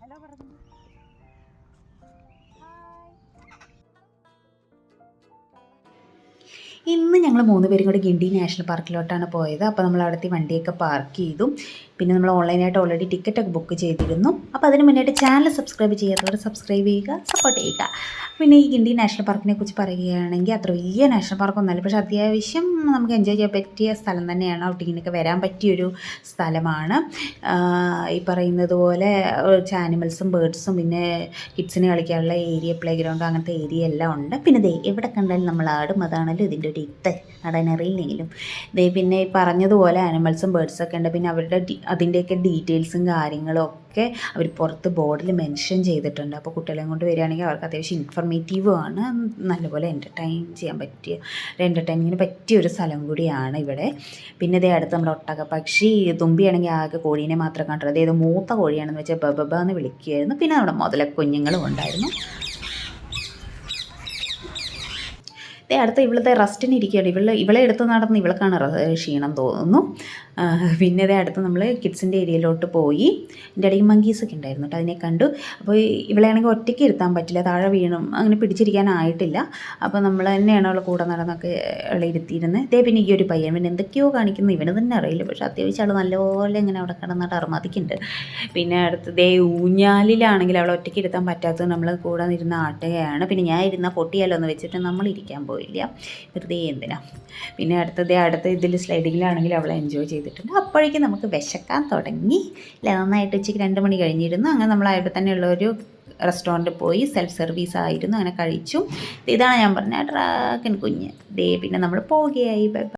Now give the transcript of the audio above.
Hello പറഞ്ഞു. ഇന്ന് ഞങ്ങൾ മൂന്ന് പേരും കൂടി ഗിണ്ടി നാഷണൽ പാർക്കിലോട്ടാണ് പോയത്. അപ്പോൾ നമ്മൾ അവിടുത്തെ വണ്ടിയൊക്കെ പാർക്ക് ചെയ്തു. പിന്നെ നമ്മൾ ഓൺലൈനായിട്ട് ഓൾറെഡി ടിക്കറ്റൊക്കെ ബുക്ക് ചെയ്തിരുന്നു. അപ്പോൾ അതിന് മുന്നായിട്ട് ചാനൽ സബ്സ്ക്രൈബ് ചെയ്യാത്തവർ സബ്സ്ക്രൈബ് ചെയ്യുക സപ്പോർട്ട് ചെയ്യുക. പിന്നെ ഈ ഗിണ്ടി നാഷണൽ പാർക്കിനെ കുറിച്ച് പറയുകയാണെങ്കിൽ അത്ര വലിയ നാഷണൽ പാർക്കൊന്നുമല്ല പക്ഷേ അത്യാവശ്യം നമുക്ക് എൻജോയ് ചെയ്യാൻ പറ്റിയ സ്ഥലം തന്നെയാണ്. ഔട്ടിങ്ങിനൊക്കെ വരാൻ പറ്റിയൊരു സ്ഥലമാണ്. ഈ പറയുന്നത് പോലെ ആനിമൽസും ബേർഡ്സും പിന്നെ കിഡ്സിന് കളിക്കാനുള്ള ഏരിയ പ്ലേ ഗ്രൗണ്ട് അങ്ങനത്തെ ഏരിയ എല്ലാം ഉണ്ട്. പിന്നെ ദേ എവിടെ കണ്ടാലും നമ്മൾ ആടും അതാണല്ലോ ഇതിന്റെ ഒരു ഇത്ത് നടനറിയില്ലെങ്കിലും. ദേ പിന്നെ പറഞ്ഞതുപോലെ ആനിമൽസും ബേർഡ്സൊക്കെ ഉണ്ട്. പിന്നെ അവരുടെ അതിന്റെയൊക്കെ ഡീറ്റെയിൽസും കാര്യങ്ങളും ഒക്കെ അവർ പുറത്ത് ബോർഡിൽ മെൻഷൻ ചെയ്തിട്ടുണ്ട്. അപ്പോൾ കുട്ടികളെയും കൊണ്ട് വരികയാണെങ്കിൽ അവർക്ക് അത്യാവശ്യം ഇൻഫർമേറ്റീവും ആണ്. നല്ലപോലെ എന്റർടൈൻ ചെയ്യാൻ പറ്റിയ ഒരു എന്റർടൈനിങ്ങിന് പറ്റിയ ഒരു സ്ഥലം കൂടിയാണ് ഇവിടെ. പിന്നെ ഇതേ അടുത്ത് നമ്മുടെ ഒട്ടക പക്ഷി തുമ്പിയാണെങ്കിൽ ആകെ കോഴീനെ മാത്രം കണ്ടത് ഏത് മൂത്ത കോഴിയാണെന്ന് വെച്ചാൽ ബബബ എന്ന് വിളിക്കുകയായിരുന്നു പിന്നെ നമ്മുടെ മുതല കുഞ്ഞുങ്ങളും ഉണ്ടായിരുന്നു. ദേ അടുത്ത ഇവിടുത്തെ റസ്റ്റിന് ഇരിക്കുകയാണ്. ഇവളെ ഇവളെ എടുത്ത് നടന്ന് ഇവൾക്കാണ് ക്ഷീണം തോന്നുന്നു. പിന്നെ ഇതേ അടുത്ത് നമ്മൾ കിഡ്സിന്റെ ഏരിയയിലോട്ട് പോയി. എന്റെ ഇടയിൽ മങ്കീസൊക്കെ ഉണ്ടായിരുന്നു കേട്ടോ അതിനെ കണ്ടു. അപ്പോൾ ഇവളെയാണെങ്കിൽ ഒറ്റയ്ക്ക് ഇരുത്താൻ പറ്റില്ല താഴെ വീണും അങ്ങനെ പിടിച്ചിരിക്കാനായിട്ടില്ല. അപ്പോൾ നമ്മൾ തന്നെയാണ് അവളെ കൂടെ നടന്നൊക്കെ അവളെ ഇരുത്തിയിരുന്നത്. ഇതേ പിന്നെ ഈ ഒരു പയ്യൻ പിന്നെ എന്തൊക്കെയോ കാണിക്കുന്നു. ഇവന് തന്നെ അറിയില്ല പക്ഷേ അത്യാവശ്യം അവൾ നല്ലപോലെ ഇങ്ങനെ അവിടെ കിടന്നിട്ട് അറുമതിക്കുന്നുണ്ട് പിന്നെ അടുത്ത് ദേ ഊഞ്ഞാലിലാണെങ്കിൽ അവളെ ഒറ്റയ്ക്ക് ഇരുത്താൻ പറ്റാത്തത് നമ്മൾ കൂടെ ഇരുന്ന് ആട്ടുകയാണ്. പിന്നെ ഞാൻ ഇരുന്ന പൊട്ടിയാലോ എന്ന് വെച്ചിട്ട് നമ്മൾ ഇരിക്കാൻ പോയില്ല. വെറുതെ എന്തിനാ? പിന്നെ അടുത്തത് അടുത്ത ഇതിൽ സ്ലൈഡിങ്ങിലാണെങ്കിൽ അവൾ എൻജോയ് ചെയ്തിട്ടുണ്ട്. അപ്പോഴേക്കും നമുക്ക് വിശക്കാൻ തുടങ്ങി. അല്ല നന്നായിട്ട് ഉച്ചയ്ക്ക് രണ്ട് മണി കഴിഞ്ഞിരുന്നു. അങ്ങനെ നമ്മൾ അവിടെ തന്നെയുള്ള ഒരു റെസ്റ്റോറന്റിൽ പോയി സെൽഫ് സർവീസ് ആയിരുന്നു. അങ്ങനെ കഴിച്ചു. ഇതാണ് ഞാൻ പറഞ്ഞ ഡ്രാഗൺ കുഞ്ഞ്. ദേ പിന്നെ നമ്മൾ പോവുകയായി.